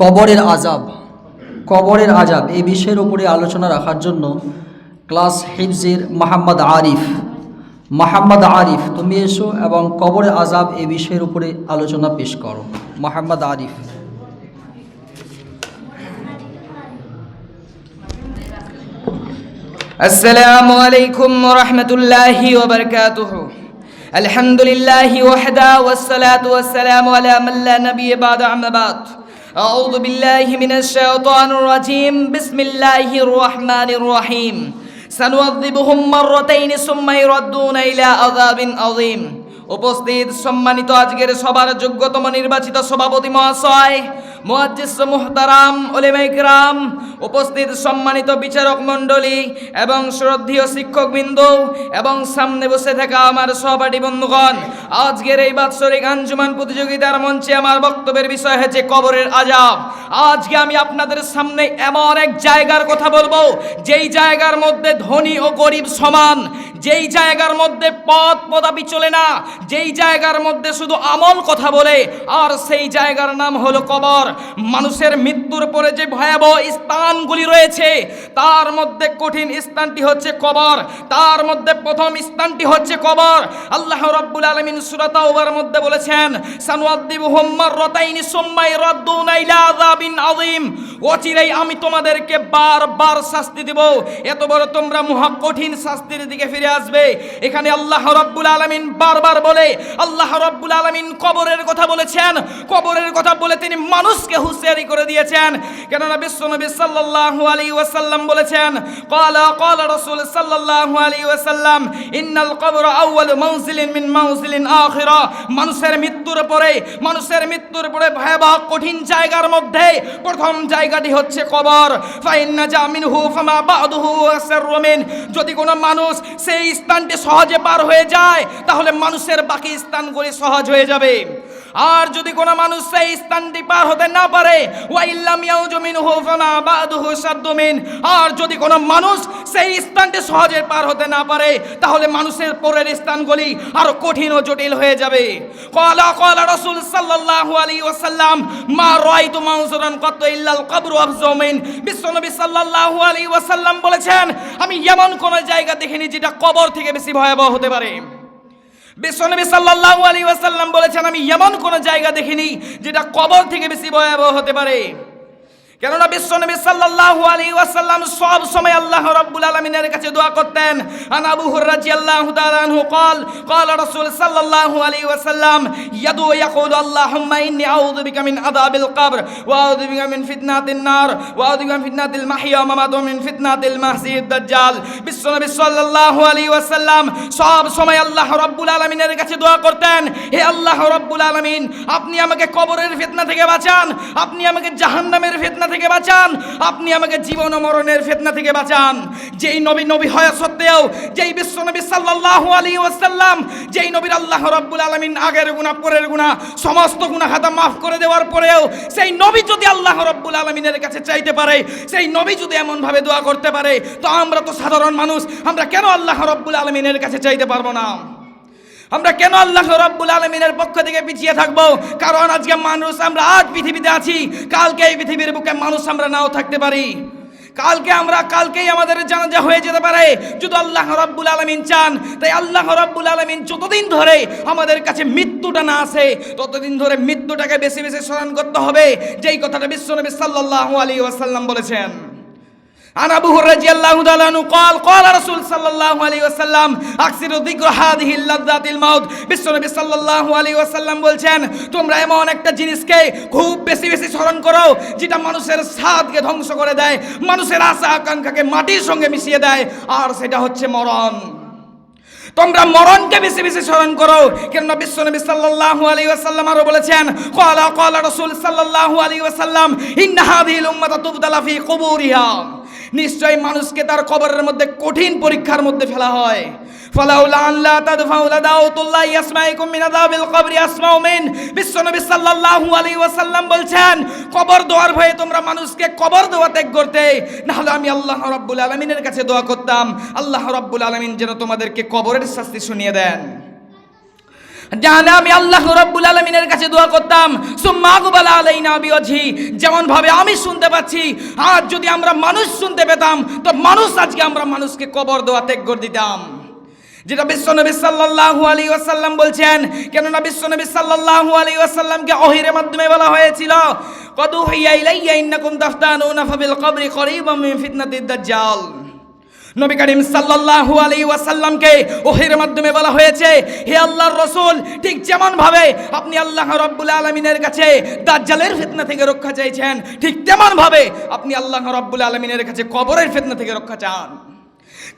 কবরের আজাব কবরের আজাব এই বিষয়ের উপরে আলোচনা রাখার জন্য ক্লাস হিফজের মাহাম্মদ আরিফ। মাহাম্মদ আরিফ, তুমি এসো এবং কবরের আজাব এই বিষয়ের উপরে আলোচনা পেশ করো। মাহাম্মদ আরিফ। আসসালামু আলাইকুম রহমতুল্লাহি ওবরকাতুহু আলহামদুলিল্লাহি ওয়াহদা ওয়াসসালাতু ওয়াসসালামু আলা মান লা নবিয়্য বাদ আম্মা বাদ। أعوذ بالله من الشيطان الرجيم. بسم الله الرحمن الرحيم. سنعذبهم مرتين ثم يردون إلى عذاب عظيم. উপস্থিত সম্মানিত আজকের সবার যোগ্যতম নির্বাচিত সভাপতি মহাশয় মুয়াজ্জিস মুহতারাম ওলেমাইকরাম উপস্থিত সম্মানিত বিচারক মণ্ডলী এবং শ্রদ্ধীয় শিক্ষকবৃন্দ এবং সামনে বসে থাকা আমার সহপাঠী বন্ধুগণ, আজকের এই বাৎসরিক আঞ্জুমান প্রতিযোগিতার মঞ্চে আমার বক্তব্যের বিষয় হচ্ছে কবরের আজাব আজকে আমি আপনাদের সামনে এমন এক জায়গার কথা বলব, যেই জায়গার মধ্যে ধনী ও গরিব সমান, যেই জায়গার মধ্যে পথ পদাপি চলে না যেই জায়গার মধ্যে শুধু আমল কথা বলে, আর সেই জায়গার নাম হলো কবর। মানুষের মৃত্যুর পরে যে ভয়াবহ স্থানগুলি রয়েছে, তার মধ্যে কঠিন স্থানটি হচ্ছে কবর। তার মধ্যে প্রথম স্থানটি হচ্ছে কবর। আল্লাহ রাব্বুল আলামিন সূরা তাওবার মধ্যে বলেছেন সানুয়াদ্দিবুহুম মাররাতাইনি সুম্মা ইরাদ্দুনা ইলা আযাবিন আযীম। অচিরেই আমি তোমাদেরকে বারবার শাস্তি দেব। এত বড় তোমরা মহা কঠিন শাস্তির দিকে ফিরে আসবে। এখানে আল্লাহ রাব্বুল আলামিন বারবার বলে, আল্লাহ রব্বুল আলমিন কবরের কথা বলেছেন। কবরের কথা বলে তিনি মানুষকে হুঁশিয়ারি করে দিয়েছেন। কেননা বিশ্বনবী সাল্লাহ আলী ওয়াসাল্লাম বলেছেন, ক্বালা কল রসুল সাল্লাহ আলী ওয়াসাল্লাম, ইন্নাল কবর আউয়ালু মাউসিলিন মিন মাউসিলিন আখিরা। মানুষের মৃত্যুর পরে, মানুষের মৃত্যুর পরে ভয়াবহ কঠিন জায়গার মধ্যে প্রথম জায়গাটি হচ্ছে কবর। ফাইন্না জামিনহু ফামা বাদুহু আসররু মিন। যদি কোনো মানুষ সেই স্থানটি সহজে পার হয়ে যায়, তাহলে মানুষের বাকি স্থানগুলি সহজ হয়ে যাবে। আর যদি কোনো মানুষ সেই স্থানটি পার হতে না পারে, ওয়াইল্লাম ইয়াউজুমিনহু ফামা বাদুহু সাদ্দুমিন আর যদি কোনো মানুষ সেই স্থানটি সহজে পার হতে না পারে, তাহলে মানুষের পরের স্থানগুলি আরও কঠিন ও জটিল হয়ে যাবে। ক্বালা ক্বালা রাসূল সাল্লাল্লাহু আলাইহি ওয়াসাল্লাম, মা রাআইতু মানজুরান কত ইল্লাল কবরু আফজামিন বিশ্বনবী সাল্লাল্লাহু আলাইহি ওয়াসাল্লাম বলেছেন, আমি এমন কোন জায়গা দেখিনি যেটা কবর থেকে বেশি ভয়াবহ হতে পারে। বিশ্বনবী সাল্লাল্লাহু আলাইহি ওয়াসাল্লাম বলেছেন, আমি এমন কোন জায়গা দেখিনি যেটা কবর থেকে বেশি ভয়াবহ হতে পারে। কেননা বিশ্বনবী সাল্লাল্লাহু আলাইহি ওয়াসাল্লাম সব সময় আল্লাহ রাব্বুল আলামিনের কাছে দোয়া করতেন আন আবু হুরায়রা রাদিয়াল্লাহু তাআলা আনহু قال قال رسول صلى الله عليه وسلم يدعو يقول اللهم اني اعوذ بك من عذاب القبر واعوذ بك من فتنة النار واعوذ بك من فتنة المحيا والممات ومن فتنة المسيح الدجال বিশ্বনবী সাল্লাল্লাহু আলাইহি ওয়াসাল্লাম সব সময় আল্লাহ রাব্বুল আলামিনের কাছে দোয়া করতেন হে আল্লাহ রাব্বুল আলামিন আপনি আমাকে কবরের ফিতনা থেকে বাঁচান আপনি আমাকে জাহান্নামের ফিতনা থেকে বাঁচান। আপনি আমাকে জীবন ও মরণের ফিতনা থেকে বাঁচান। যেই নবী নবী হয় সত্ত্বেও, যেই বিশ্ব নবী সাল্লাল্লাহু আলাইহি ওয়াসাল্লাম, যেই নবীর আল্লাহ রাব্বুল আলামিন আগের গুনাহ, পরের গুনাহ, সমস্ত গুনাহ খাতা মাফ করে দেওয়ার পরেও, সেই নবী যদি আল্লাহ রাব্বুল আলামিনের কাছে চাইতে পারে, সেই নবী যদি এমনভাবে দোয়া করতে পারে, তো আমরা তো সাধারণ মানুষ, আমরা কেন আল্লাহ রাব্বুল আলামিনের কাছে চাইতে পারব না? আমরা কেন আল্লাহ রব্বুল আলমিনের পক্ষ থেকে পিছিয়ে থাকব? কারণ আজকে মানুষ আমরা আজ পৃথিবীতে আছি, কালকে এই পৃথিবীর বুকে মানুষ আমরা নাও থাকতে পারি। কালকে আমরা, কালকেই আমাদের জানাজা হয়ে যেতে পারে, যদি আল্লাহ রব্বুল আলমিন চান। তাই আল্লাহ রব্বুল আলমিন যতদিন ধরে আমাদের কাছে মৃত্যুটা না আসে, ততদিন ধরে মৃত্যুটাকে বেশি বেশি স্মরণ করতে হবে, যেই কথাটা বিশ্বনবী সাল্লাল্লাহু আলী ওয়াসাল্লাম বলেছেন। عن ابو هريره رضي الله تعالى عنه قال قال رسول صلى الله عليه وسلم اكثروا ذكر هذه اللذات الموت বিশ্বনবী সাল্লাল্লাহু আলাইহি ওয়াসাল্লাম বলছেন তোমরা এমন একটা জিনিসকে খুব বেশি বেশি স্মরণ করো যেটা মানুষের স্বাদকে ধ্বংস করে দেয় মানুষের আশা আকাঙ্ক্ষাকে মাটির সঙ্গে মিশিয়ে দেয় আর সেটা হচ্ছে মরণ তোমরা মরণকে বেশি বেশি স্মরণ করো কেন বিশ্বনবী সাল্লাল্লাহু আলাইহি ওয়াসাল্লাম আরো বলেছেন ক্বালা ক্বালা রাসূল সাল্লাল্লাহু আলাইহি ওয়াসাল্লাম ইন্না হাযিহিল উম্মাতা তুবতালা ফি কুবুরিহা নিশ্চয় মানুষকে তার কবরের মধ্যে কঠিন পরীক্ষার মধ্যে ফেলা হয়। ফালাউলা আল্লা তাদফাউ লাদাউতুল্লাহ ইয়াসমাইকুম আযাবিল কবরি আসমাউ বিশ্বনবী সাল্লাল্লাহু আলাইহি ওয়াসাল্লাম বলছেন ভয়ে তোমরা মানুষকে কবর দেওয়া ত্যাগ করতে না হলে আমি আল্লাহ কাছে দোয়া করতাম। আল্লাহ যেন তোমাদেরকে কবরের শাস্তি শুনিয়ে দেন। জানে আমি আল্লাহ রব্বুল আলমিনের কাছে দোয়া করতাম, সুম্মা আকবাল আলাইনা বিওয়াজহি। যেমন ভাবে আমি শুনতে পাচ্ছি আর যদি আমরা মানুষ শুনতে পেতাম, তো মানুষ আজকে আমরা মানুষকে কবর দেওয়া ত্যাগ করে দিতাম। যেটা বিশ্বনবী সাল্লাল্লাহু আলাইহি ওয়াসাল্লাম বলছেন, কেননা বিশ্বনবী সাল্লাল্লাহু আলাইহি ওয়াসাল্লামকে ওহীর মাধ্যমে বলা হয়েছিল কদু হিয়া ইলাইয়া ইন্নাকুম তাফতানুনা ফাবিল কবরি করিবাম মিন ফিতনাতিদ দাজ্জাল। নবী করিম সাল্লাল্লাহু আলাইহি ওয়াসাল্লামকে ওহির মাধ্যমে বলা হয়েছে, হে আল্লাহর রাসূল, ঠিক যেমন ভাবে আপনি আল্লাহ রাব্বুল আলামিনের কাছে দাজ্জালের ফিতনা থেকে রক্ষা চাইছেন, ঠিক তেমন ভাবে আপনি আল্লাহ রাব্বুল আলামিনের কাছে কবরের ফিতনা থেকে রক্ষা চান।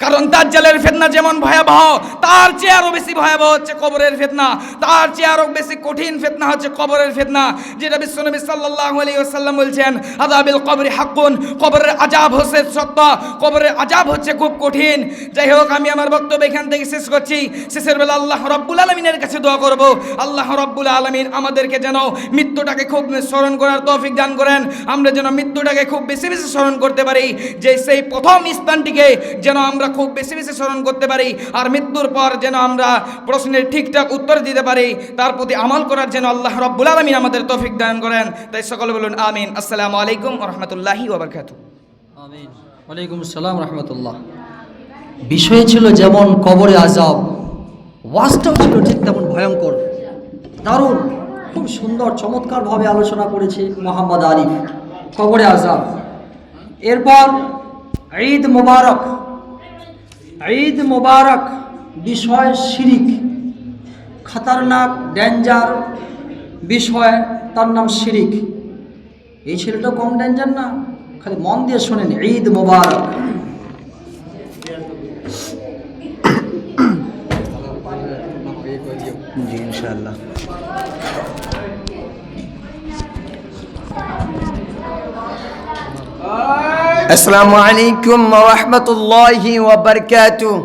কারণ দাজ্জালের ফেতনা যেমন ভয়াবহ, তার চেয়ে আরও বেশি ভয়াবহ হচ্ছে কবরের ফেতনা। তার চেয়ে আরও বেশি কঠিন ফেতনা হচ্ছে কবরের ফেতনা। যেটা বিশ্বনবী সাল্লাল্লাহু আলাইহি ওয়াসাল্লাম বলছেন, আযাবিল কবরি হাক্কুন কবরের আযাব হচ্ছে সত্য, কবরের আযাব হচ্ছে খুব কঠিন। যাই হোক, আমি আমার বক্তব্য এখান থেকে শেষ করছি। শেষের বেলা আল্লাহ রব্বুল আলমিনের কাছে দোয়া করব। আল্লাহ রব্বুল আলমিন আমাদেরকে যেন মৃত্যুটাকে খুব স্মরণ করার তৌফিক দান করেন। আমরা যেন মৃত্যুটাকে খুব বেশি বেশি স্মরণ করতে পারি। যে সেই প্রথম স্থানটিকে যেন আমরা খুব বেশি বেশি স্মরণ করতে পারি আর মৃত্যুর পর যেন আমরা প্রশ্নের ঠিকঠাক উত্তর দিতে পারি, তার প্রতি আমল করার জন্য আল্লাহ রব্বুল আলমিন আমাদের তৌফিক দান করেন। তাই সকলে বলুন, আমিন। আসসালামু আলাইকুম রহমতুল্লাহি ওবরকাতু ওয়ালাইকুম আসসালাম রহমতুল্লাহ। বিষয় ছিল যেমন কবরে আজাব ওয়াজটাও ছিল ঠিক তেমন ভয়ঙ্কর, দারুণ, খুব সুন্দর, চমৎকারভাবে আলোচনা করেছে মোহাম্মদ আরিফ কবরে আজাব এরপর ঈদ মোবারক ঈদ মোবারক, বিষয় শিরিক। খাতারনাক, ডেঞ্জার বিষয়, তার নাম শিরিক। এই ছেলেটা কম ডেঞ্জার না, খালি মন দিয়ে শোনেন, ঈদ মোবারক। জি السلام عليكم ورحمة الله وبركاته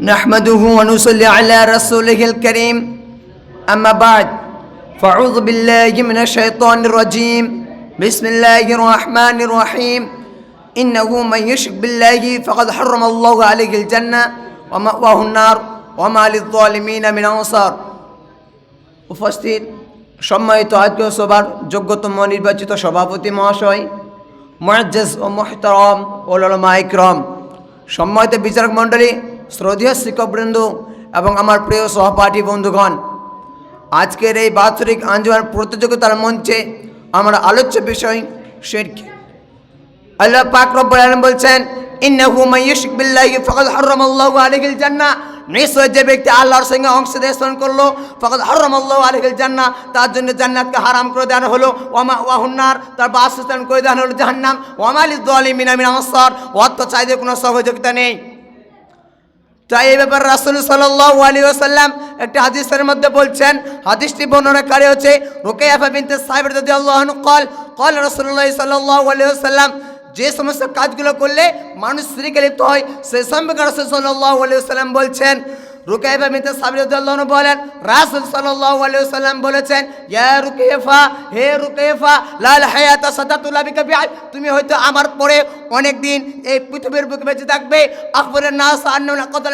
نحمده ونصلي على رسوله الكريم أما بعد فأعوذ بالله من الشيطان الرجيم بسم الله الرحمن الرحيم إنه من يشرك بالله فقد حرم الله عليه الجنة ومأواه النار وما للظالمين من أنصار উপস্থিত সম্মানিত আত্মীয় সভার যোগ্যতম নির্বাচিত সভাপতি মহাশয় মহাজ্জেস ও মোহতরম ওলমা ইকরম, সম্মানিত বিচারক মণ্ডলী, শ্রদ্ধেয় শিক্ষকবৃন্দ এবং আমার প্রিয় সহপাঠী বন্ধুগণ, আজকের এই বাৎসরিক আঞ্জুমান প্রতিযোগিতার মঞ্চে আমার আলোচ্য বিষয় শিরক আল্লাহ পাক বলছেন, ইন্নাহু ইউশরিক বিল্লাহি ফাকাদ হারামাল্লাহু আলাইহিল জান্নাহ। নিশ্চয় যে ব্যক্তি আল্লাহর সঙ্গে অংশীদার করল, ফকত হরম আল্লাহ আলহিল জান্না তার জন্য জান্নাতকে হারাম করে দেওয়া হলো ওমা ওয়াহুন্নার তার বাসস্থান করে দেওয়া হলো জাহান্নাম ওমালি দলি মিনামিন অসর অর্থ চাইতে কোনো সহযোগিতা নেই। তাই এই ব্যাপারে রাসুল সাল্লাহ আলী আসাল্লাম একটি হাদিসের মধ্যে বলছেন, হাদিসটি বর্ণনাকারী হচ্ছে রোকেয়াফা বিনতে সাহেব কল কল রসুল্লাহ সাল্লাহ আলী আসাল্লাম যে সমস্ত কাজগুলো করলে মানুষ স্ত্রীকে লিপ্ত হয় সে সম্পর্কে রাসূল সাল্লাল্লাহু আলাইহি ওয়াসাল্লাম বলছেন, রুকাইবা বিনতে সাবির রাদিয়াল্লাহু আনহু বলেন, রাসূল সাল্লাল্লাহু আলাইহি ওয়াসাল্লাম বলেছেন হে রুকাইফা, লাল হায়াতা তুমি হয়তো আমার পরে অনেক দিন এই পৃথিবীর বুকে বেঁচে থাকবে আকবরের নাস আন্না কতল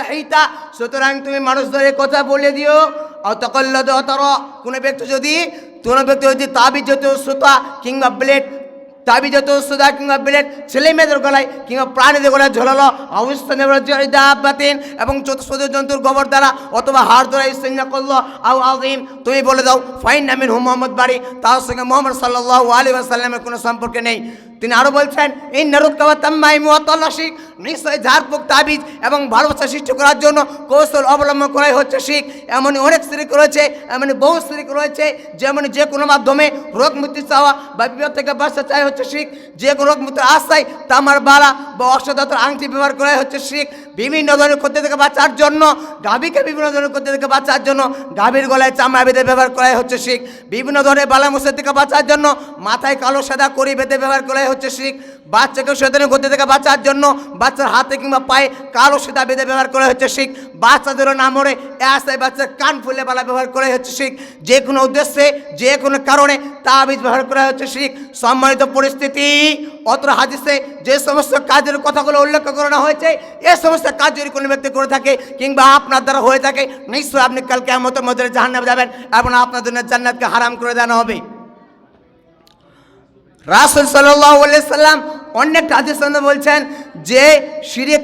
সুতরাং তুমি মানুষদের কথা বলে দিও অতকল্লদ অতর কোনো ব্যক্তি যদি, কোনো ব্যক্তি যদি তাবিজ যত শ্রোতা কিংবা ব্লেড তাবি যত সুদা কিংবা ব্লেড ছেলে মেয়েদের গলায় কিংবা প্রাণীদের গলায় ঝোলালো অবস্থানে এবং চতুষ্পদ জন্তুর গোবর দ্বারা অথবা হাড় দ্বারা ইস্তেঞ্জা করল আউ আজিম তুমি বলে দাও, ফাইন নামিন হুম মোহাম্মদ বাড়ি। তার সঙ্গে মোহাম্মদ সাল্লাহ আলী আসাল্লামের কোনো সম্পর্ক নেই। তিনি আরও বলছেন এই নারুৎকাবা তাম্মাই মুয়াত্তাল্লাশিক নিশ্চয় ঝাড়ফুঁক, তাবিজ এবং ভালোবাসা সৃষ্টি করার জন্য কৌশল অবলম্বন করাই হচ্ছে শিখ। এমনই অনেক স্ত্রী রয়েছে, এমনই বহু স্ত্রী রয়েছে যেমন যে কোনো মাধ্যমে রোগ মুক্তি চাওয়া বা বিপদ থেকে বাঁচতে চাই হচ্ছে শিখ, যে কোনো রোগ মুক্তির আশায় তামার বালা বা অষ্টদাতর আংটি ব্যবহার করাই হচ্ছে শিখ। বিভিন্ন ধরনের ক্ষতি থেকে বাঁচার জন্য, গাভীকে বিভিন্ন ধরনের ক্ষতি থেকে বাঁচার জন্য গাভীর গলায় চামড়া বেঁধে ব্যবহার করাই হচ্ছে শিখ। বিভিন্ন ধরনের বালা বালামুসের থেকে বাঁচার জন্য মাথায় কালো সাদা করি বেঁধে ব্যবহার করাই হচ্ছে শিখ। বাচ্চাকে শয়তানের গতি থেকে বাঁচার জন্য বাচ্চার হাতে কিংবা পায়ে কালো সেটা বেঁধে ব্যবহার করা হচ্ছে শিখ। বাচ্চাদেরও না মরে আস্তায় বাচ্চার কান ফুলে বালা ব্যবহার করা হচ্ছে শিখ। যে কোনো উদ্দেশ্যে, যে কোনো কারণে তাবিজ ব্যবহার করা হচ্ছে শিখ। সম্মানিত পরিস্থিতি। অত্র হাদিসে যে সমস্ত কাজের কথাগুলো উল্লেখ করানো হয়েছে, এ সমস্ত কাজ যদি কোনো ব্যক্তি করে থাকে কিংবা আপনার দ্বারা হয়ে থাকে, নিশ্চয়ই আপনি কালকে আমতের মধ্যে জাহান্নামে যাবেন এবং আপনার জন্য জান্নাতকে হারাম করে দেওয়া হবে। রাসুল সাল্লাম অনেক হাদিস মধ্যে বলছেন যে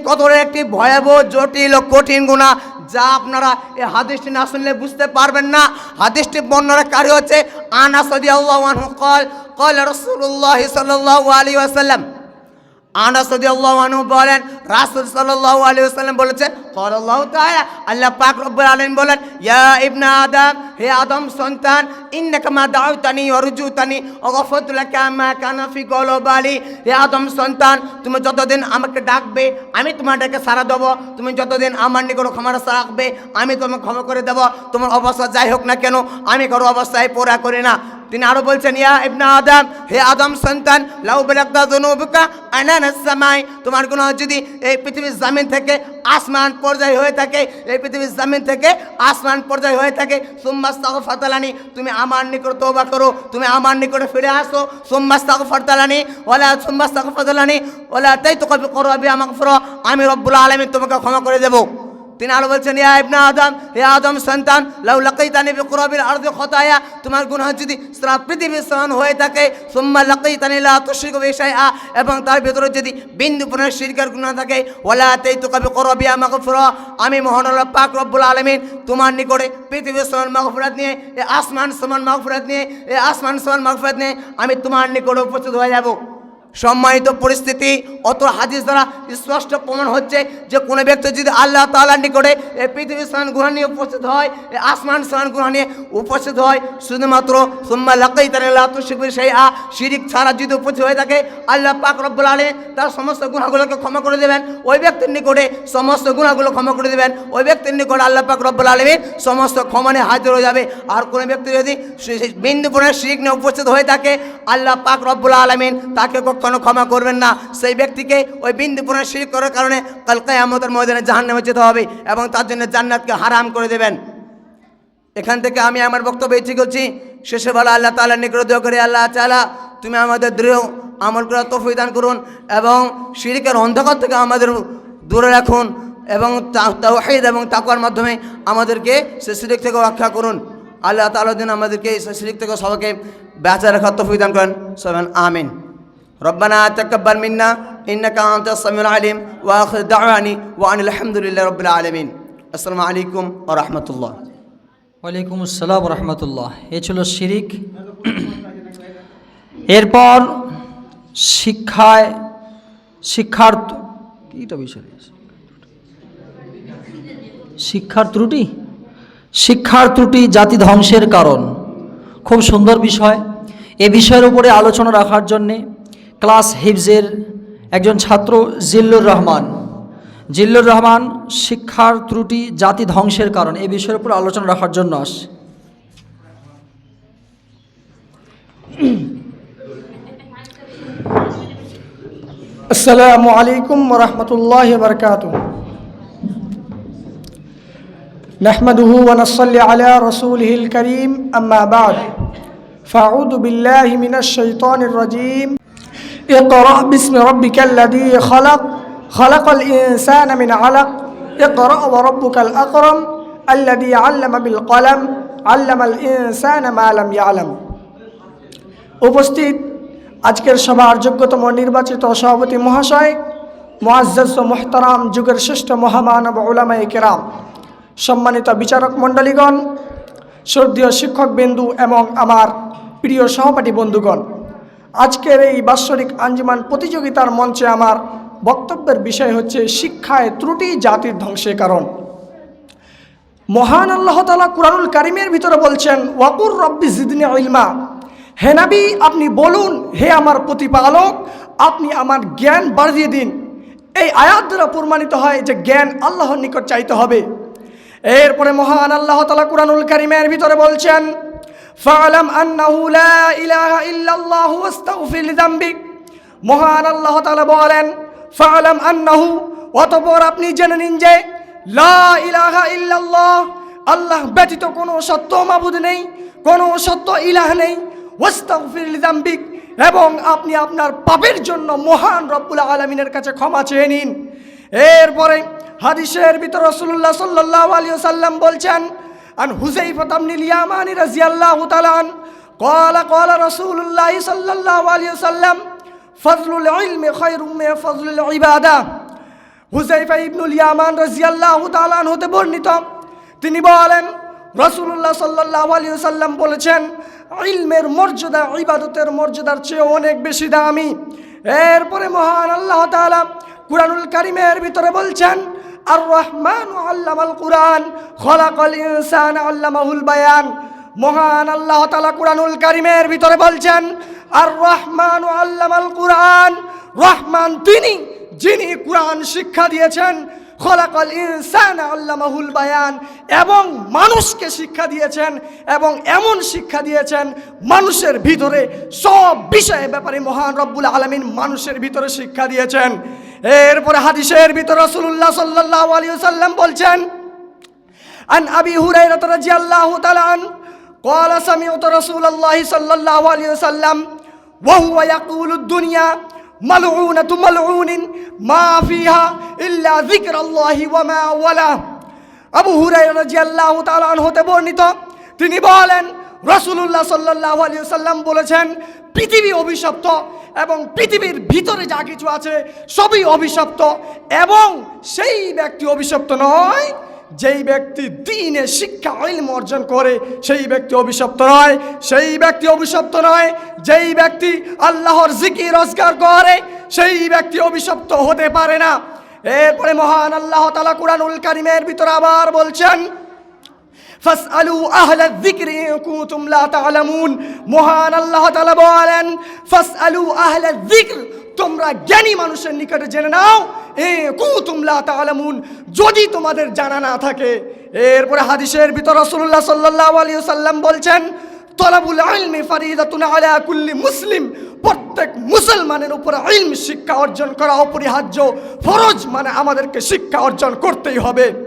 কত বড় একটি ভয়াবহ, জটিল ও কঠিন গুণা যা আপনারা এই হাদিসটি না শুনলে বুঝতে পারবেন না। হাদিসটি বর্ণনা কারি হচ্ছে আনাসদি আল্লাহ কল কল রসুল্লাহ সাল্লাহ আলী আসাল্লাম আনাস রাদিয়াল্লাহু আনহু বলেন রাসুল সাল্লাহ আলী সাল্লাম বলেছেন করল্লাহ তাহলে আল্লাহ পাক রব্বুল আলম বলেন, ইয়া ইবনা আদম, হে আদম সন্তান ইন্নাকামা দাউতানি অরুজুতানি অগফতুলাকে কামা কানাফি গলবালি। হে আদম সন্তান, তুমি যতদিন আমাকে ডাকবে, আমি তোমার ডাকে সারা দেবো। তুমি যতদিন আমার নিকট ক্ষমাটা রাখবে, আমি তোমাকে ক্ষমা করে দেবো। তোমার অবস্থা যাই হোক না কেন, আমি কারও অবস্থায় পোড়া করি না। তিনি আরও বলছেন, ইয়া ইবনা আদম, হে আদম সন্তান, লাউ বেলাক্তা জনুবকা আনা সামাই, তোমার কোনো যদি এই পৃথিবীর জামিন থেকে আসমান পর্যায় হয়ে থাকে, এই পৃথিবীর জামিন থেকে আসমান পর্যায় হয়ে থাকে। সুম্মাস্তাগ ফাতালানি তুমি আমার নিকট তোবা করো, তুমি আমার নিকটে ফিরে আসো। সুম্মাস্তাগ ফাতালানি সোমবাস সুম্মাস্তাগ ফাতালানি কবি করো আমাকে ফুরো আমি রব্বুল আলমী তোমাকে ক্ষমা করে দেবো। তিনি আরও বলছেন, ইয়া আদম হে আদম সন্তান, লাউ লাকাইতানি বিকুরাবিল আরদি খতায়া, তোমার গুনাহ যদি সারা পৃথিবীর সমান হয়ে থাকে, সুম্মা লাকাইতানি লা তুশরিকু বি শাইআ এবং তার ভিতরে যদি বিন্দু পরিমাণ শিরকের গুনাহ থাকে, ওয়ালা তাইতুকা বিকুরাবিয়া মাগফিরা, আমি মহান আল্লাহ, পাক রব্বুল আলামিন তোমার নিকটে পৃথিবীর সমান মাগফিরাত নিয়ে, এ আসমান সমান মাগফিরাত নিয়ে, এ আসমান সমান মাগফিরাত নিয়ে আমি তোমার নিকটে উপস্থিত হয়ে যাব। সম্মানিত পরিস্থিতি, অত হাদিস দ্বারা স্পষ্ট প্রমাণ হচ্ছে যে কোনো ব্যক্তি যদি আল্লাহ তালার নিকটে এই পৃথিবীর স্নান গুহা নিয়ে উপস্থিত হয় এই আসমান স্নান গুহা নিয়ে উপস্থিত হয়, শুধুমাত্র সুম্মা লাকাই তার সেই আ শিরিক ছাড়া যদি উপস্থিত হয়ে থাকে, আল্লাহ পাক রব্বুল তার সমস্ত গুণাগুলোকে ক্ষমা করে দেবেন। ওই ব্যক্তির নিকটে সমস্ত গুণাগুলো ক্ষমা করে দেবেন। ওই ব্যক্তির নিকটে আল্লাহ পাক রব্বুল আলমীর সমস্ত ক্ষমানে হাজির হয়ে যাবে। আর কোনো ব্যক্তি যদি বিন্দু পরিমাণ শিরিক নিয়ে উপস্থিত হয়ে থাকে, আল্লাহ পাক রব্বুল আলমিন তাকে কখনো ক্ষমা করবেন না। সেই ব্যক্তিকে ওই বিন্দু পরিমাণ শিরিক করার কারণে কাল কায়ামতের ময়দানে জাহান্নামে যেতে হবে এবং তার জন্য জান্নাতকে হারাম করে দেবেন। এখান থেকে আমি আমার বক্তব্য এটি করছি। শেষে বলা আল্লাহ তালা নিকট করে, আল্লাহ তালা তুমি আমাদের দৃঢ় আমল করার তফি দান করুন এবং শিরিকের অন্ধকার থেকে আমাদের দূরে রাখুন এবং তাওহিদ এবং তাকুয়ার মাধ্যমে আমাদেরকে সে শিরিক থেকে রক্ষা করুন। আল্লাহ তালা আমাদেরকে সে শিরিক থেকে সবাইকে বেঁচে রাখার তফি দান করেন। সবান আমিন। ربنا تقبل منا إنك أنت السميع العليم وآخر دعواني وأن الحمد لله رب العالمين السلام عليكم ورحمة الله ওয়ালাইকুম আসসালাম রহমতুল্লাহ এ ছিল শিরিক এরপর শিক্ষায় শিক্ষার কীটা বিষয় রয়েছে? শিক্ষার ত্রুটি শিক্ষার ত্রুটি জাতি ধ্বংসের কারণ খুব সুন্দর বিষয় এ বিষয়ের উপরে আলোচনা রাখার জন্যে ক্লাস হিফজের একজন ছাত্র জিল্লুর রহমান জিল্লুর রহমান শিক্ষার ত্রুটি জাতি ধ্বংসের কারণ এই বিষয়ের উপর আলোচনা রাখার জন্য আসে السلام عليكم ورحمة الله وبركاته نحمده ونصلي على رسوله الكريم أما بعد فأعوذ بالله من الشيطان الرجيم اقرأ باسم ربك الذي خلق خلق الإنسان من علق اقرأ وربك الأكرم الذي علم بالقلم علم الإنسان ما لم يعلم উপস্থিত আজকের সভার যোগ্যতম নির্বাচিত সভাপতি মহাশয় মোয়াজ্জজ ও মোহতারাম যুগের শ্রেষ্ঠ মহামানব ওলামাই কেরাম সম্মানিত বিচারক মণ্ডলীগণ শ্রদ্ধীয় শিক্ষক বিন্দু এবং আমার প্রিয় সহপাঠী বন্ধুগণ আজকের এই বাৎসরিক আঞ্জুমান প্রতিযোগিতার মঞ্চে আমার বক্তব্যের বিষয় হচ্ছে শিক্ষায় ত্রুটি, জাতির ধ্বংসের কারণ। মহান আল্লাহ তালা কুরআনুল কারিমের ভিতরে বলছেন, ওয়াকুর রব্বি জিদনি ইলমা। হে নাবি, আপনি বলুন, হে আমার প্রতিপালক, আপনি আমার জ্ঞান বাড়িয়ে দিন। এই আয়াত দ্বারা প্রমাণিত হয় যে জ্ঞান আল্লাহর নিকট চাইতে হবে। এরপরে মহান আল্লাহ তালা কুরআনুল কারিমের ভিতরে বলছেন ফালাম আন্নাহু লা ইলাহা ইল্লাল্লাহু ওয়াস্তাগফির লিযামবিক মহান আল্লাহ তাআলা বলেন, ফালাম আন্নাহু, অতঃপর আপনি জেনে নিন যে লা ইলাহা ইল্লাল্লাহ, আল্লাহ ব্যতীত কোনো সত্য মাবুদ নেই, কোনো সত্য ইলাহ নেই, ওয়াস্তাগফির লিযামবিক এবং আপনি আপনার পাপের জন্য মহান রব্বুল আলমিনের কাছে ক্ষমা চেয়ে নিন। এরপরে হাদিসের ভিতর রসুল্লাহ সাল্লাহ আলী সাল্লাম বলছেন আন হুজাইফা তামনিল ইয়ামানি রাজিয়াল্লাহু তাআলা আন قال قال رسول الله صلى الله عليه وسلم فضل العلم خير من فضل العباده হুজাইফা ইবনুল ইয়ামান রাজিয়াল্লাহু তাআলা আনহু হতে বর্ণিত তিনি বলেন রাসূলুল্লাহ সাল্লাল্লাহু আলাইহি সাল্লাম বলেছেন ইলমের মর্যাদা ইবাদতের মর্যাদার চেয়ে অনেক বেশি দামি এরপরে মহান আল্লাহ তাআলা কুরআনুল কারীমের ভিতরে বলছেন আর রহমান আল্লামাল কুরআন, খলাকল ইনসান আল্লামাহুল বায়ান। মহান আল্লাহ তাআলা কুরআনুল কারিমের ভিতরে বলছেন আর রহমান আল্লামাল কুরআন। রহমান তিনি, যিনি কুরআন শিক্ষা দিয়েছেন। খলাকাল ইনসান আল্লামাহুল বায়ান এবং মানুষকে শিক্ষা দিয়েছেন এবং এমন শিক্ষা দিয়েছেন মানুষের ভিতরে সব বিষয়ের ব্যাপারে মহান রব্বুল আলমিন মানুষের ভিতরে শিক্ষা দিয়েছেন এরপরে হাদিসের ভিতরে রসুল্লাহ সাল্লাহ আলী সাল্লাম বলছেন عن أبي هريرة رضي الله تعالى عنه قال سمعت رسول الله صلى الله عليه وسلم وهو يقول الدنيا মালউনাতু মালউনিন, মা ফিহা ইল্লা যিকরাল্লাহি ওয়ালা। আবু হুরায়রা রাদিয়াল্লাহু তাআলা হতে বর্ণিত, তিনি বলেন রসুল্লাহ সাল্লাহ আলী সাল্লাম বলেছেন, পৃথিবী অভিশপ্ত এবং পৃথিবীর ভিতরে যা কিছু আছে সবই অভিশপ্ত এবং সেই ব্যক্তি অভিশপ্ত নয় যেই ব্যক্তি দিনে শিক্ষা, ইলম অর্জন করে, সেই ব্যক্তি অভিশপ্ত নয়। সেই ব্যক্তি অভিশপ্ত নয়, যেই ব্যক্তি আল্লাহর জিকি রোজগার করে, সেই ব্যক্তি অভিশপ্ত হতে পারে না। এরপরে মহান আল্লাহ তালা কুরানুল কারিমের ভিতরে আবার বলছেন আল্লাহ তাআলা তোমরা জ্ঞানী মানুষের নিকটে জেনে নাও এ তা'লামুন। যদি তোমাদের জানা না থাকে, এরপরে হাদিসের ভিতর আলাইহি সাল্লাম বলছেন, তলাবুল কুল্লি মুসলিম। প্রত্যেক মুসলমানের উপর শিক্ষা অর্জন করা অপরিহার্য। ফরজ মানে আমাদেরকে শিক্ষা অর্জন করতেই হবে।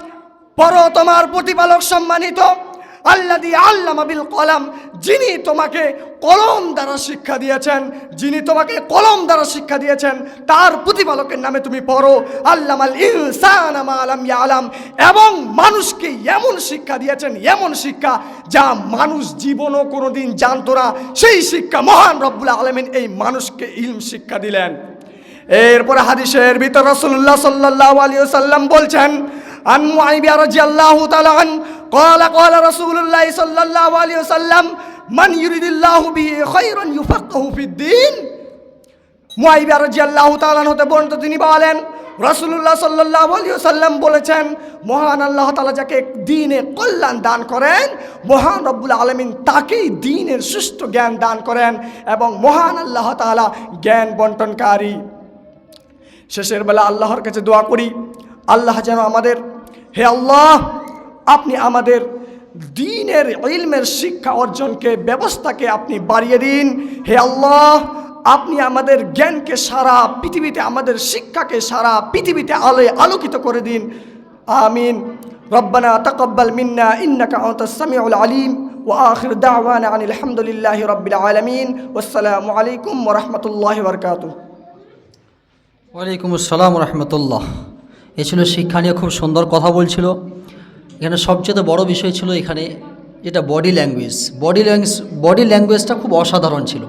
পড়ো তোমার প্রতিপালক সম্মানিত আল্লাদি আল্লামা বিল কলাম, যিনি তোমাকে কলম দ্বারা শিক্ষা দিয়েছেন, যিনি তোমাকে কলম দ্বারা শিক্ষা দিয়েছেন, তার প্রতিপালকের নামে তুমি পড়ো। আল্লামাল ইনসান আলাম আলাম এবং মানুষকে এমন শিক্ষা দিয়েছেন, এমন শিক্ষা যা মানুষ জীবনও কোনোদিন জানতো না। সেই শিক্ষা মহান রব্বুল আলমিন এই মানুষকে ইলম শিক্ষা দিলেন। এরপরে হাদিসের ভিতর রাসূলুল্লাহ সাল্লাল্লাহু আলাইহি সাল্লাম বলছেন আন মুআইবিয়া রাদিয়াল্লাহু তাআলা আন قال قال رسول الله صلى الله عليه وسلم من يريد الله به خيرا يفقهه في الدين মুআইবিয়া রাদিয়াল্লাহু তাআলা হতে বর্ণিত তিনি বলেন রাসূলুল্লাহ সাল্লাল্লাহু আলাইহি সাল্লাম বলেছেন মহান আল্লাহ তাআলা যাকে দ্বীনে কল্যাণ দান করেন মহান রব্বুল আলামিন তাকেই দ্বীনের সুষ্ঠু জ্ঞান দান করেন এবং মহান আল্লাহ তাআলা জ্ঞান বন্টনকারী শেষের বেলা আল্লাহর কাছে দোয়া করি আল্লাহ যেন আমাদের হে আল্লাহ আপনি আমাদের দিনের ইলমের শিক্ষা অর্জনকে ব্যবস্থাকে আপনি বাড়িয়ে দিন হে আল্লাহ আপনি আমাদের জ্ঞানকে সারা পৃথিবীতে আমাদের শিক্ষাকে সারা পৃথিবীতে আলোয় আলোকিত করে দিন আমিন ربنا تقبل منا إنك أنت السميع العليم وآخر دعوانا عن الحمد لله رب العالمين والسلام عليكم ورحمة الله وبركاته ওয়ালাইকুম আসসালাম রহমতুল্লাহ এ ছিল শিক্ষা নিয়ে খুব সুন্দর কথা বলছিল। এখানে সবচেয়ে বড় বিষয় ছিল এখানে যেটা body language body language body ল্যাঙ্গুয়েজটা খুব অসাধারণ ছিল।